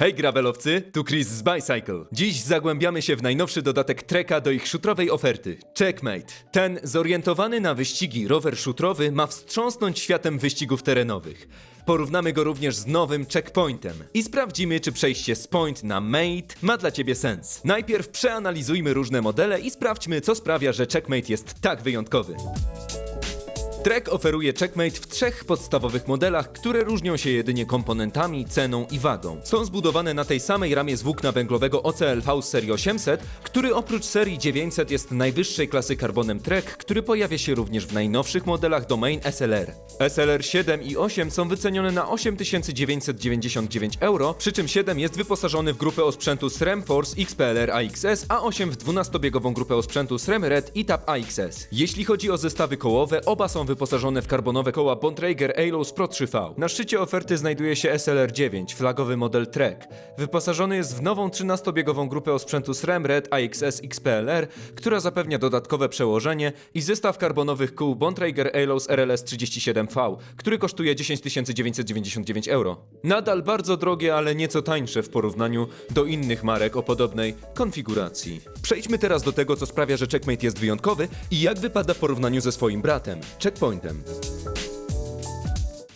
Hej gravelowcy, tu Chris z Bicycle. Dziś zagłębiamy się w najnowszy dodatek Treka do ich szutrowej oferty Checkmate. Ten zorientowany na wyścigi rower szutrowy ma wstrząsnąć światem wyścigów terenowych. Porównamy go również z nowym checkpointem i sprawdzimy, czy przejście z point na mate ma dla ciebie sens. Najpierw przeanalizujmy różne modele i sprawdźmy, co sprawia, że checkmate jest tak wyjątkowy. Trek oferuje Checkmate w trzech podstawowych modelach, które różnią się jedynie komponentami, ceną i wagą. Są zbudowane na tej samej ramie z włókna węglowego OCLV z serii 800, który oprócz serii 900 jest najwyższej klasy karbonem Trek, który pojawia się również w najnowszych modelach Domain SLR. SLR 7 i 8 są wycenione na 8999 euro, przy czym 7 jest wyposażony w grupę osprzętu SRAM Force XPLR AXS, a 8 w 12-biegową grupę osprzętu SRAM Red i TAP AXS. Jeśli chodzi o zestawy kołowe, oba są wyposażone w karbonowe koła Bontrager Alos Pro 3V. Na szczycie oferty znajduje się SLR 9, flagowy model Trek. Wyposażony jest w nową 13-biegową grupę osprzętu SRAM Red AXS XPLR, która zapewnia dodatkowe przełożenie i zestaw karbonowych kół Bontrager Alos RLS 37V, który kosztuje 10 999 euro. Nadal bardzo drogie, ale nieco tańsze w porównaniu do innych marek o podobnej konfiguracji. Przejdźmy teraz do tego, co sprawia, że Checkmate jest wyjątkowy i jak wypada w porównaniu ze swoim bratem, Checkpointem.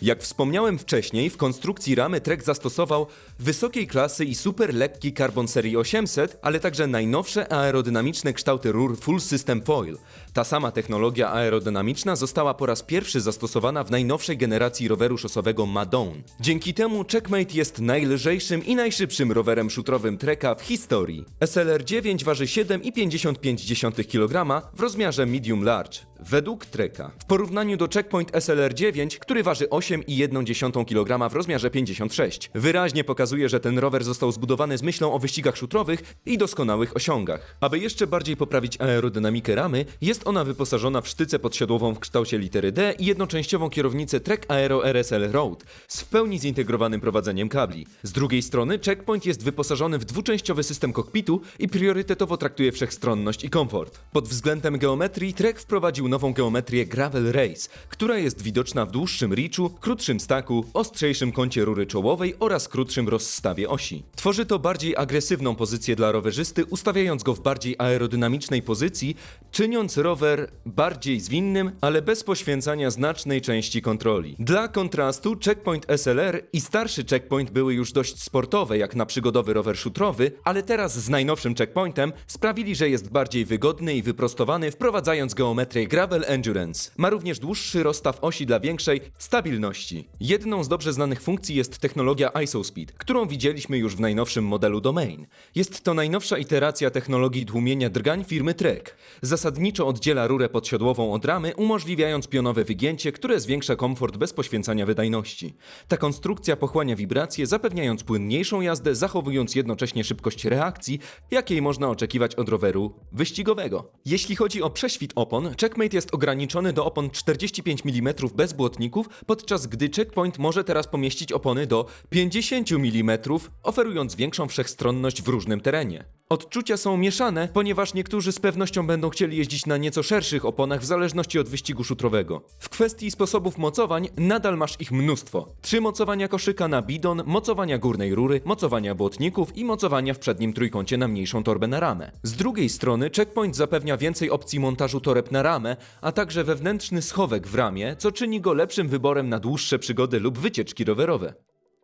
Jak wspomniałem wcześniej, w konstrukcji ramy Trek zastosował wysokiej klasy i super lekki karbon serii 800, ale także najnowsze aerodynamiczne kształty rur Full System Foil. Ta sama technologia aerodynamiczna została po raz pierwszy zastosowana w najnowszej generacji roweru szosowego Madone. Dzięki temu Checkmate jest najlżejszym i najszybszym rowerem szutrowym Treka w historii. SLR 9 waży 7,55 kg w rozmiarze medium large. Według Treka. W porównaniu do Checkpoint SLR 9, który waży 8,1 kg w rozmiarze 56. Wyraźnie pokazuje, że ten rower został zbudowany z myślą o wyścigach szutrowych i doskonałych osiągach. Aby jeszcze bardziej poprawić aerodynamikę ramy, jest ona wyposażona w sztycę podsiodłową w kształcie litery D i jednoczęściową kierownicę Trek Aero RSL Road z w pełni zintegrowanym prowadzeniem kabli. Z drugiej strony Checkpoint jest wyposażony w dwuczęściowy system kokpitu i priorytetowo traktuje wszechstronność i komfort. Pod względem geometrii Trek wprowadził nową geometrię Gravel Race, która jest widoczna w dłuższym reachu, krótszym staku, ostrzejszym kącie rury czołowej oraz krótszym rozstawie osi. Tworzy to bardziej agresywną pozycję dla rowerzysty, ustawiając go w bardziej aerodynamicznej pozycji, czyniąc rower bardziej zwinnym, ale bez poświęcania znacznej części kontroli. Dla kontrastu Checkpoint SLR i starszy Checkpoint były już dość sportowe, jak na przygodowy rower szutrowy, ale teraz z najnowszym Checkpointem sprawili, że jest bardziej wygodny i wyprostowany, wprowadzając geometrię Gravel Endurance. Ma również dłuższy rozstaw osi dla większej stabilności. Jedną z dobrze znanych funkcji jest technologia ISOSpeed, którą widzieliśmy już w najnowszym modelu Domain. Jest to najnowsza iteracja technologii tłumienia drgań firmy Trek. Zasadniczo oddziela rurę podsiodłową od ramy, umożliwiając pionowe wygięcie, które zwiększa komfort bez poświęcania wydajności. Ta konstrukcja pochłania wibracje, zapewniając płynniejszą jazdę, zachowując jednocześnie szybkość reakcji, jakiej można oczekiwać od roweru wyścigowego. Jeśli chodzi o prześwit opon, Checkmate jest ograniczony do opon 45 mm bez błotników, podczas gdy Checkpoint może teraz pomieścić opony do 50 mm, oferując większą wszechstronność w różnym terenie. Odczucia są mieszane, ponieważ niektórzy z pewnością będą chcieli jeździć na nieco szerszych oponach w zależności od wyścigu szutrowego. W kwestii sposobów mocowań nadal masz ich mnóstwo. Trzy mocowania koszyka na bidon, mocowania górnej rury, mocowania błotników i mocowania w przednim trójkącie na mniejszą torbę na ramę. Z drugiej strony Checkpoint zapewnia więcej opcji montażu toreb na ramę, a także wewnętrzny schowek w ramie, co czyni go lepszym wyborem na dłuższe przygody lub wycieczki rowerowe.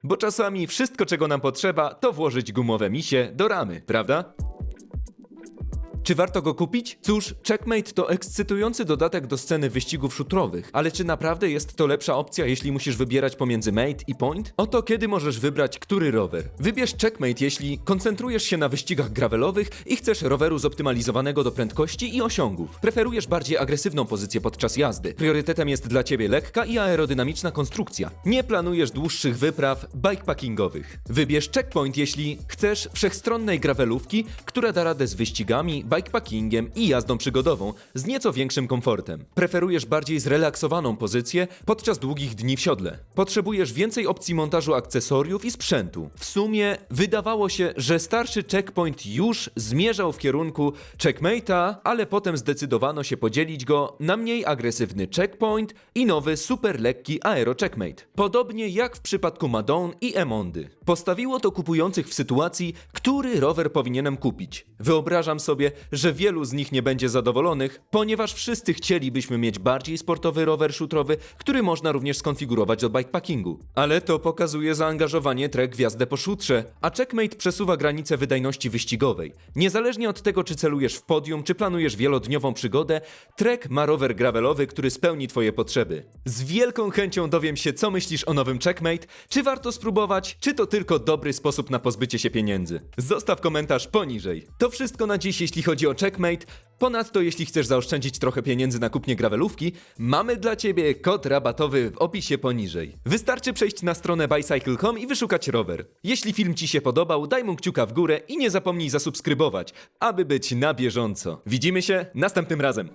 Bo czasami wszystko, czego nam potrzeba, to włożyć gumowe misie do ramy, prawda? Czy warto go kupić? Cóż, Checkmate to ekscytujący dodatek do sceny wyścigów szutrowych, ale czy naprawdę jest to lepsza opcja, jeśli musisz wybierać pomiędzy Mate i Point? Oto kiedy możesz wybrać który rower. Wybierz Checkmate, jeśli koncentrujesz się na wyścigach gravelowych i chcesz roweru zoptymalizowanego do prędkości i osiągów. Preferujesz bardziej agresywną pozycję podczas jazdy. Priorytetem jest dla ciebie lekka i aerodynamiczna konstrukcja. Nie planujesz dłuższych wypraw bikepackingowych. Wybierz Checkpoint, jeśli chcesz wszechstronnej gravelówki, która da radę z wyścigami, bikepackingiem i jazdą przygodową z nieco większym komfortem. Preferujesz bardziej zrelaksowaną pozycję podczas długich dni w siodle. Potrzebujesz więcej opcji montażu akcesoriów i sprzętu. W sumie wydawało się, że starszy checkpoint już zmierzał w kierunku checkmate'a, ale potem zdecydowano się podzielić go na mniej agresywny checkpoint i nowy super lekki aero checkmate. Podobnie jak w przypadku Madone i Emondy. Postawiło to kupujących w sytuacji, który rower powinienem kupić. Wyobrażam sobie, że wielu z nich nie będzie zadowolonych, ponieważ wszyscy chcielibyśmy mieć bardziej sportowy rower szutrowy, który można również skonfigurować do bikepackingu. Ale to pokazuje zaangażowanie Trek w jazdę po szutrze, a Checkmate przesuwa granice wydajności wyścigowej. Niezależnie od tego, czy celujesz w podium, czy planujesz wielodniową przygodę, Trek ma rower gravelowy, który spełni twoje potrzeby. Z wielką chęcią dowiem się, co myślisz o nowym Checkmate, czy warto spróbować, czy to tylko dobry sposób na pozbycie się pieniędzy. Zostaw komentarz poniżej. To wszystko na dziś, jeśli chodzi o Checkmate. Ponadto, jeśli chcesz zaoszczędzić trochę pieniędzy na kupnie gravelówki, mamy dla Ciebie kod rabatowy w opisie poniżej. Wystarczy przejść na stronę bicycle.com i wyszukać rower. Jeśli film Ci się podobał, daj mu kciuka w górę i nie zapomnij zasubskrybować, aby być na bieżąco. Widzimy się następnym razem.